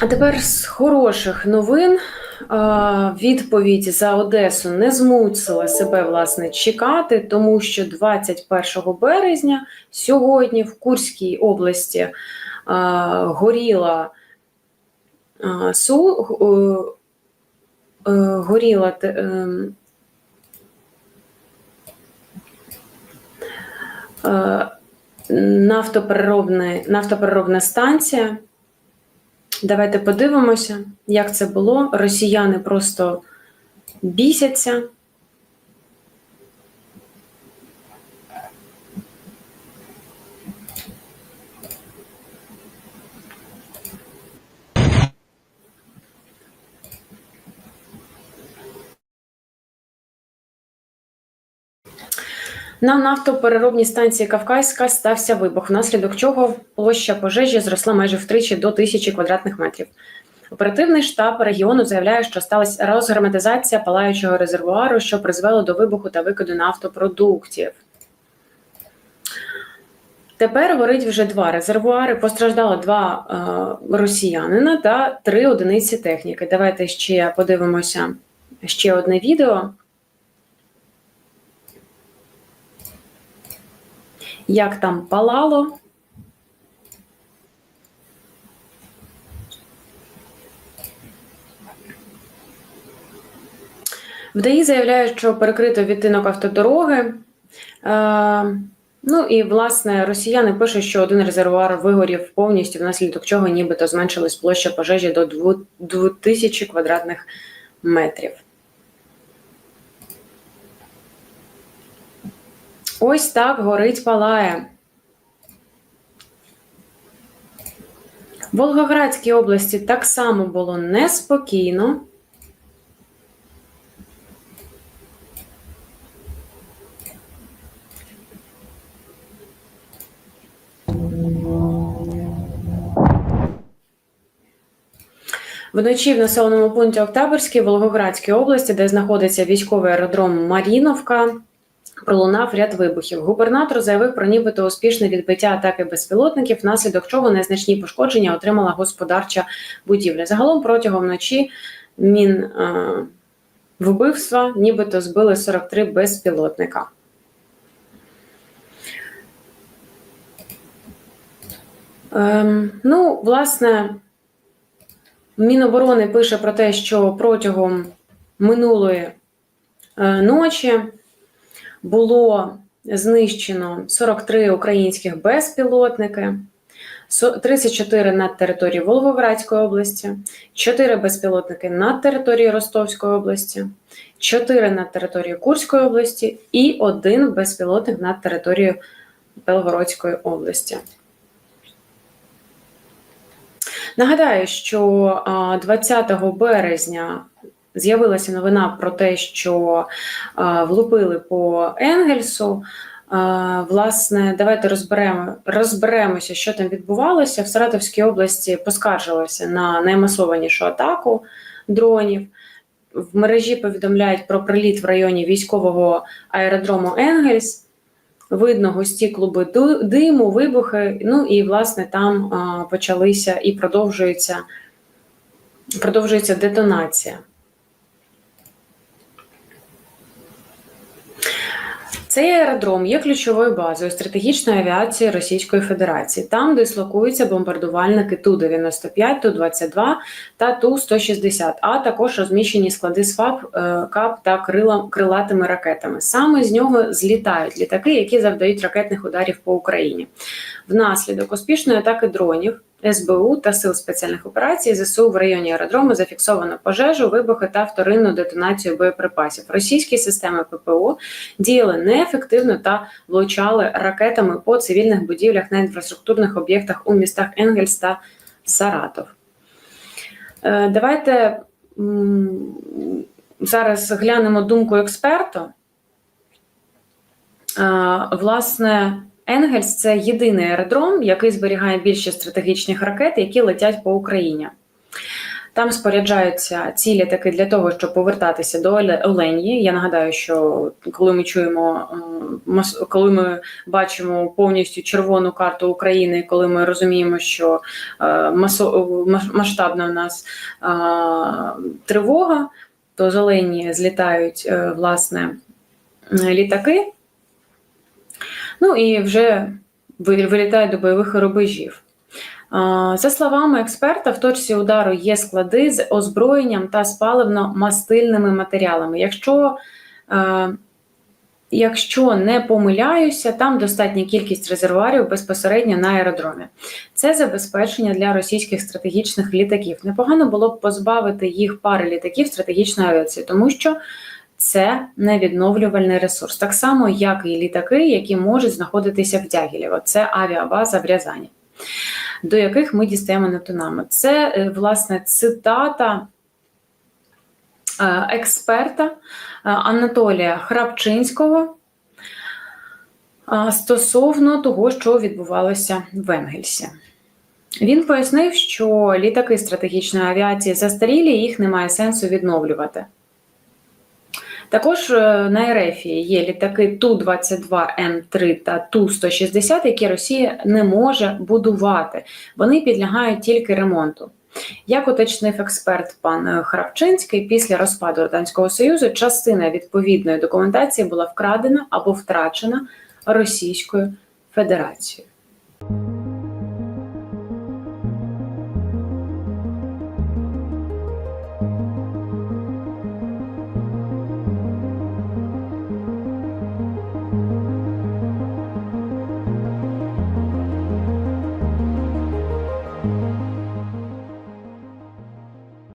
А тепер з хороших новин. Відповідь за Одесу не змусила себе власне чекати, тому що 21 березня сьогодні в Курській області горіла су, е, е, горіла е, нафтопереробна станція. Давайте подивимося, як це було. Росіяни просто бісяться. На нафтопереробній станції Кавказька стався вибух, внаслідок чого площа пожежі зросла майже втричі до тисячі квадратних метрів. Оперативний штаб регіону заявляє, що сталася розгерметизація палаючого резервуару, що призвело до вибуху та викиду нафтопродуктів. Тепер горить вже два резервуари. Постраждало два е, росіянина та три одиниці техніки. Давайте ще подивимося ще одне відео. Як там палало. В ДАІ заявляють, що перекрито відтинок автодороги. Е, ну і власне росіяни пишуть, що один резервуар вигорів повністю, внаслідок чого нібито зменшилась площа пожежі до 2000 квадратних метрів. Ось так горить палає. В Волгоградській області так само було неспокійно. Вночі в населеному пункті Октябрьській Волгоградській області, де знаходиться військовий аеродром Маріновка, пролунав ряд вибухів. Губернатор заявив про нібито успішне відбиття атаки безпілотників, внаслідок чого незначні пошкодження отримала господарча будівля. Загалом протягом ночі мін е, вбивства нібито збили 43 безпілотника. Ем, ну, власне, Міноборони пише про те, що протягом минулої е, ночі було знищено 43 українських безпілотники, 34 над територією Волгоградської області, 4 безпілотники над територією Ростовської області, 4 над територією Курської області і один безпілотник над територією Белгородської області. Нагадаю, що 20 березня з'явилася новина про те, що а, влупили по Енгельсу. А, Власне, давайте розберемо, розберемося, що там відбувалося. В Саратовській області поскаржилося на наймасованішу атаку дронів. В мережі повідомляють про приліт в районі військового аеродрому Енгельс. Видно густі клуби диму, вибухи. Ну і власне там а, почалися і продовжується, продовжується детонація. Цей аеродром є ключовою базою стратегічної авіації Російської Федерації. Там дислокуються бомбардувальники Ту-95, Ту-22 та Ту-160, а також розміщені склади СФАП, е, КАП та крила, крилатими ракетами. Саме з нього злітають літаки, які завдають ракетних ударів по Україні. Внаслідок успішної атаки дронів СБУ та сил спеціальних операцій ЗСУ в районі аеродрому зафіксовано пожежу, вибухи та вторинну детонацію боєприпасів. Російські системи ППО діяли неефективно та влучали ракетами по цивільних будівлях на інфраструктурних об'єктах у містах Енгельс та Саратов. Е, Давайте зараз глянемо думку експерта. Е, Власне, Енгельс це єдиний аеродром, який зберігає більшість стратегічних ракет, які летять по Україні. Там споряджаються ці літаки для того, щоб повертатися до Оле- Оленії. Я нагадаю, що коли ми чуємо, коли ми бачимо повністю червону карту України, коли ми розуміємо, що е, масштабна в нас тривога, то з Оленії злітають е, власне літаки. Ну і вже ви- вилітають до бойових рубежів. За словами експерта, в точці удару є склади з озброєнням та з паливно-мастильними матеріалами. Якщо, е, якщо не помиляюся, там достатня кількість резервуарів безпосередньо на аеродромі. Це забезпечення для російських стратегічних літаків. Непогано було б позбавити їх пари літаків стратегічної авіації, тому що це невідновлювальний ресурс, так само, як і літаки, які можуть знаходитися в Дягілєво. Це авіабаза в Рязані до яких ми дістаємо Нептунами. Це, е, власне, цитата е, експерта е, Анатолія Храпчинського стосовно того, що відбувалося в Енгельсі. Він пояснив, що літаки стратегічної авіації застарілі, їх немає сенсу відновлювати. Також е, на РФ є літаки Ту-22М3 та Ту-160, які Росія не може будувати. Вони підлягають тільки ремонту. Як уточнив експерт пан е, Храпчинський, після розпаду Радянського Союзу частина відповідної документації була вкрадена або втрачена Російською Федерацією.